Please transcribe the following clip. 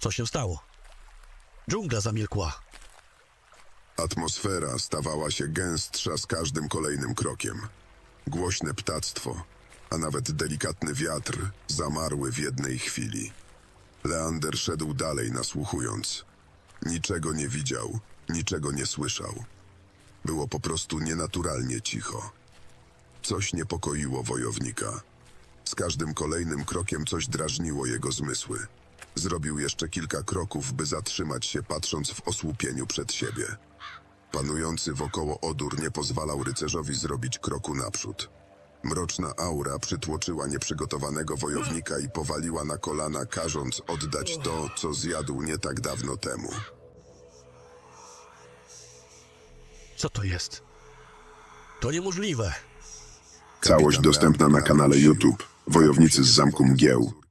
Co się stało? Dżungla zamilkła. Atmosfera stawała się gęstsza z każdym kolejnym krokiem. Głośne ptactwo, a nawet delikatny wiatr zamarły w jednej chwili. Leander szedł dalej, nasłuchując. Niczego nie widział, niczego nie słyszał. Było po prostu nienaturalnie cicho. Coś niepokoiło wojownika. Z każdym kolejnym krokiem coś drażniło jego zmysły. Zrobił jeszcze kilka kroków, by zatrzymać się, patrząc w osłupieniu przed siebie. Panujący wokoło odór nie pozwalał rycerzowi zrobić kroku naprzód. Mroczna aura przytłoczyła nieprzygotowanego wojownika i powaliła na kolana, każąc oddać to, co zjadł nie tak dawno temu. Co to jest? To niemożliwe. Całość dostępna na kanale YouTube Wojownicy z Zamku Mgieł.